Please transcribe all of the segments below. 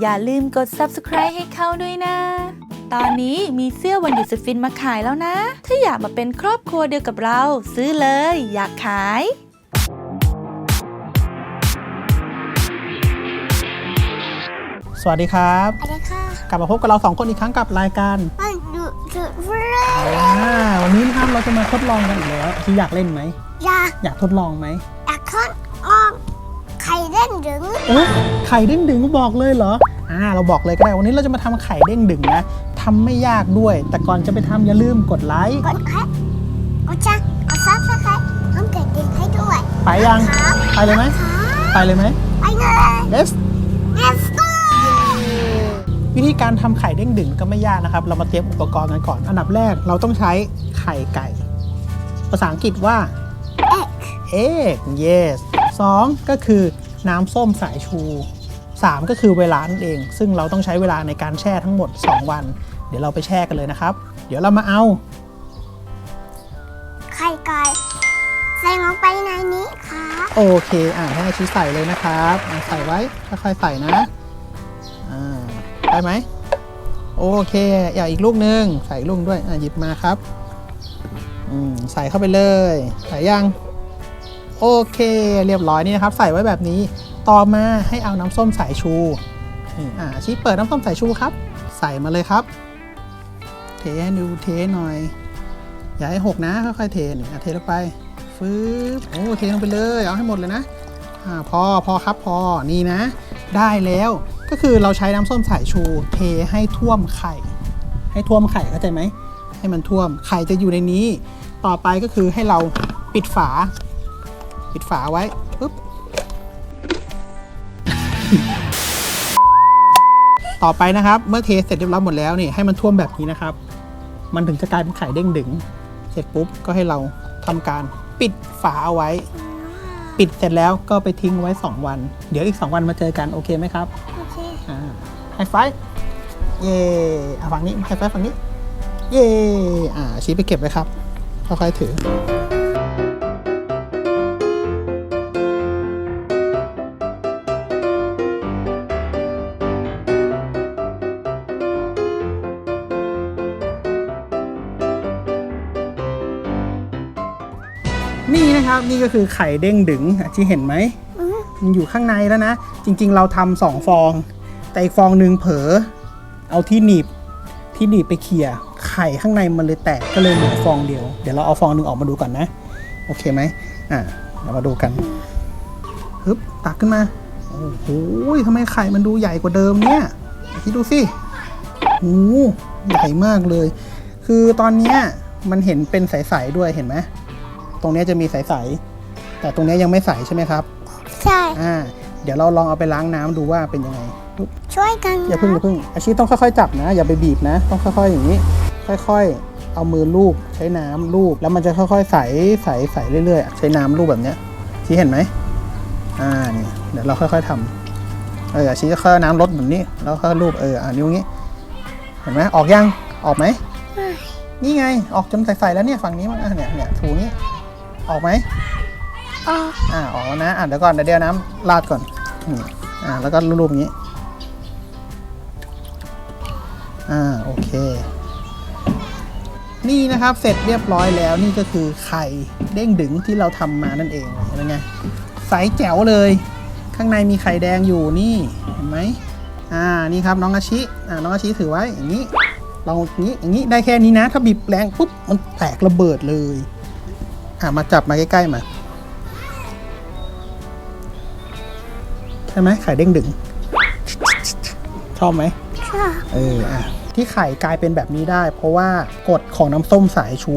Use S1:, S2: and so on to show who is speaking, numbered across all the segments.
S1: อย่าลืมกด subscribe ให้เขาด้วยนะ ตอนนี้มีเสื้อวันหยุดสุดฟินมาขายแล้วนะ ถ้าอยากมาเป็นครอบครัวเดียวกับเรา ซื้อเลย อยากขาย
S2: สวัสดีครับ
S3: อะไรค่ะ
S2: กลับมาพบกับเราสองคนอีกครั้งกับรายการ
S3: มันดูสุดเฟร
S2: อ่าวันนี้นะครับเราจะมาทดลองกันอีกแล้วที่อยากเล่นไหม
S3: อยาก
S2: อยากทดลองไหม
S3: อยากทดลอง ไข่เล่นดึง
S2: เอ๊ะไข่เด้งดึงบอกเลยเหรอ อ่า เราบอกเลยก็ได้ วันนี้เราจะมาทำไข่เด้งดึงนะทำไม่ยากด้วย แต่ก่อนจะไปทำอย่าลืมกดไลค์
S3: กดแค่กดจังกดซับสไครต์ทำเกิดดึงให้ด้วย
S2: ไปยัง
S3: ครับ
S2: ไปเลยไหม
S3: ครับ
S2: ไปเลยไหม
S3: ไปเลย
S2: Let's
S3: let's go
S2: วิธีการทำไข่เด้งดึงก็ไม่ยากนะครับ เรามาเตรียมอุปกรณ์กันก่อน อันดับแรกเราต้องใช้ไข่ไก่ ภาษาอังกฤษว่า egg yes 2 ก็คือ น้ำส้มสายชู 3 ก็คือเวลานั่นเอง ซึ่งเราต้องใช้เวลาในการแช่ทั้งหมด 2 วัน เดี๋ยวเราไปแช่กันเลยนะครับ เดี๋ยวเรามาเอา
S3: ไข่ไก่ใส่ลงไปในนี้ครับ
S2: โอเคอ่าให้อาชิใส่เลยนะครับอ่าใส่ไว้ค่อยๆใส่นะอ่าได้ไหมโอเคอย่าอีกลูกหนึงใส่อีกลูกด้วยอ่าหยิบมาครับอืมใส่เข้าไปเลย ใส่ยัง โอเค เรียบร้อยนี่นะครับ ใส่ไว้แบบนี้ ต่อมาให้เอาน้ำส้มสายชูอ่าอาชิเปิดน้ำส้มสายชูครับ ใส่มาเลยครับ เทดูเทหน่อย อย่าให้หกนะค่อยๆเทนี่อะเทลงไปฟืบโอ้เทลงไปเลยเอาให้หมดเลยนะอ่าพอพอครับพอนี่นะ ได้แล้วก็คือเราใช้น้ำส้มสายชู เทให้ท่วมไข่ ให้ท่วมไข่เข้าใจไหมให้มันท่วมไข่จะอยู่ในนี้ ต่อไปก็คือให้เราปิดฝา ปิดฝาไว้ปุ๊บต่อไปนะครับ เมื่อเทเสร็จเรียบร้อยหมดแล้วนี่ให้มันท่วมแบบนี้นะครับ มันถึงจะกลายเป็นไข่เด้งดึง เสร็จปุ๊บก็ให้เราทำการปิดฝาเอาไว้ ปิดเสร็จแล้วก็ไปทิ้งไว้ 2 วัน เดี๋ยวอีก 2 วันมาเจอกันโอเคไหมครับ
S3: โอเค
S2: อ่าไฮไฟว์เย่อะฝั่งนี้ไฮไฟว์ฝั่งนี้ เย่อ่าชี้ไปเก็บไว้ครับค่อยๆถือ นี่นะครับนี่ก็คือไข่เด้งดึงอะที่เห็นไหม
S3: อืม
S2: มันอยู่ข้างในแล้วนะ จริง ๆ เราทำสองฟอง แต่อีกฟองหนึ่งเผลอเอาที่หนีบที่หนีบไปเขี่ยไข่ข้างในมันเลยแตกก็เลยเหลือฟองเดียว เดี๋ยวเราเอาฟองหนึ่งออกมาดูก่อนนะ โอเคไหมอะเดี๋ยวมาดูกันฮึบตักขึ้นมาโอ้โหทำไมไข่มันดูใหญ่กว่าเดิมเนี่ยคิดดูสิโอ้โหใหญ่มากเลย คือตอนเนี้ยมันเห็นเป็นใสๆด้วยเห็นไหม ตรงเนี้ยจะมีใสๆแต่ตรงเนี้ยยังไม่ใสใช่ไหมครับ
S3: ใช่
S2: อ่าเดี๋ยวเราลองเอาไปล้างน้ำดูว่าเป็นยังไงปุ๊บ
S3: ช่วยกัน
S2: อย่าเพิ่งอย่าเพิ่งอาชีพต้องค่อยๆจับนะ อย่าไปบีบนะ ต้องค่อย ๆอย่างนี้ ค่อย ๆ เอามือลูบใช้น้ำลูบแล้วมันจะค่อยๆใสใสใสเรื่อยๆ ใช้น้ำลูบแบบเนี้ยชี้เห็นไหมอ่านี่เดี๋ยวเราค่อย ๆทำเออชี้ค่อยๆน้ำลดแบบนี้แล้วค่อยๆลูบเอออ่านิ้วงี้ เห็นไหมออกยังออกไหมนี่ไงออกจนใสๆแล้วเนี่ยฝั่งนี้มันอะเนี่ยเนี่ยถูนี้ ออกไหม
S3: อ๋อ
S2: อ่าออกแล้วนะอะเดี๋ยวก่อนเดี๋ยวเดี๋ยวน้ำราดก่อนนี่อ่าแล้วก็รูปๆอย่างนี้อ่าโอเค นี่นะครับเสร็จเรียบร้อยแล้วนี่ก็คือไข่เด้งดึงที่เราทำมานั่นเองเห็นไหมใสแจ๋วเลย ข้างในมีไข่แดงอยู่นี่เห็นไหมอ่านี่ครับน้องอาชิอ่าน้องอาชิถือไว้อย่างนี้เราอย่างนี้อย่างนี้ได้แค่นี้นะ ถ้าบีบแรงปุ๊บมันแตกระเบิดเลย อ่ามาจับมาใกล้ๆมา ใช่ไหมไข่เด้งดึง ชอบไหม
S3: ชอบ
S2: เอออะที่ไข่กลายเป็นแบบนี้ได้ เพราะว่ากรดของน้ำส้มสายชู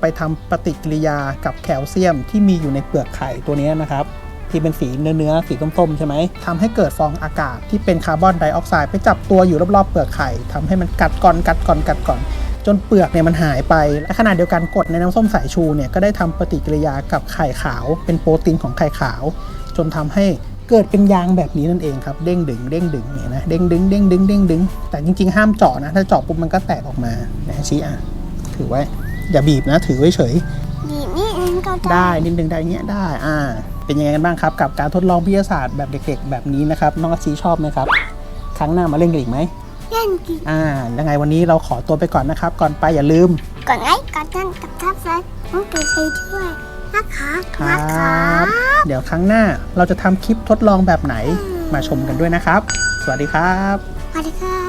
S2: ไปทำปฏิกิริยากับแคลเซียมที่มีอยู่ในเปลือกไข่ตัวนี้นะครับ ที่เป็นสีเนื้อเนื้อๆสีส้มๆใช่ไหมทำให้เกิดฟองอากาศที่เป็นคาร์บอนไดออกไซด์ไปจับตัวอยู่รอบๆเปลือกไข่ทำให้มันกัดก่อนกัดก่อนกัดก่อน จนเปลือกเนี่ยมันหายไป และขณะเดียวกันกรดในน้ำส้มสายชูเนี่ยก็ได้ทำปฏิกิริยากับไข่ขาว เป็นโปรตีนของไข่ขาว จนทำให้เกิดเป็นยางแบบนี้นั่นเองครับ เด้งดึงเด้งดึงเนี่ยนะเด้งดึงเด้งดึงเด้งดึงแต่จริงๆห้ามเจาะนะถ้าเจาะปุ๊บมันก็แตกออกมานะชี้อะถือไว้อย่าบีบนะ ถือไว้เฉย
S3: นี่นี่เองก็
S2: ได้นิดนึงได้เงี้ยได้อ่าเป็นยังไงกันบ้างครับ กับการทดลองวิทยาศาสตร์แบบเด็ก ๆ แบบนี้นะครับน้องอาชีชอบไหมครับ ครั้งหน้ามาเล่นกันอีกไหม
S3: เล่นกิน
S2: อ่ายังไงวันนี้เราขอตัวไปก่อนนะครับ ก่อนไปอย่าลืม
S3: ก่อนไลค์ก่อนกันกับทับไซด์ต้องไปใช้ด้วยนะคะ
S2: ครั
S3: นะคะ
S2: บ เดี๋ยวครั้งหน้าเราจะทำคลิปทดลองแบบไหนมาชมกันด้วยนะครับ สวัสดีครับ
S3: สวัสดีค่ะ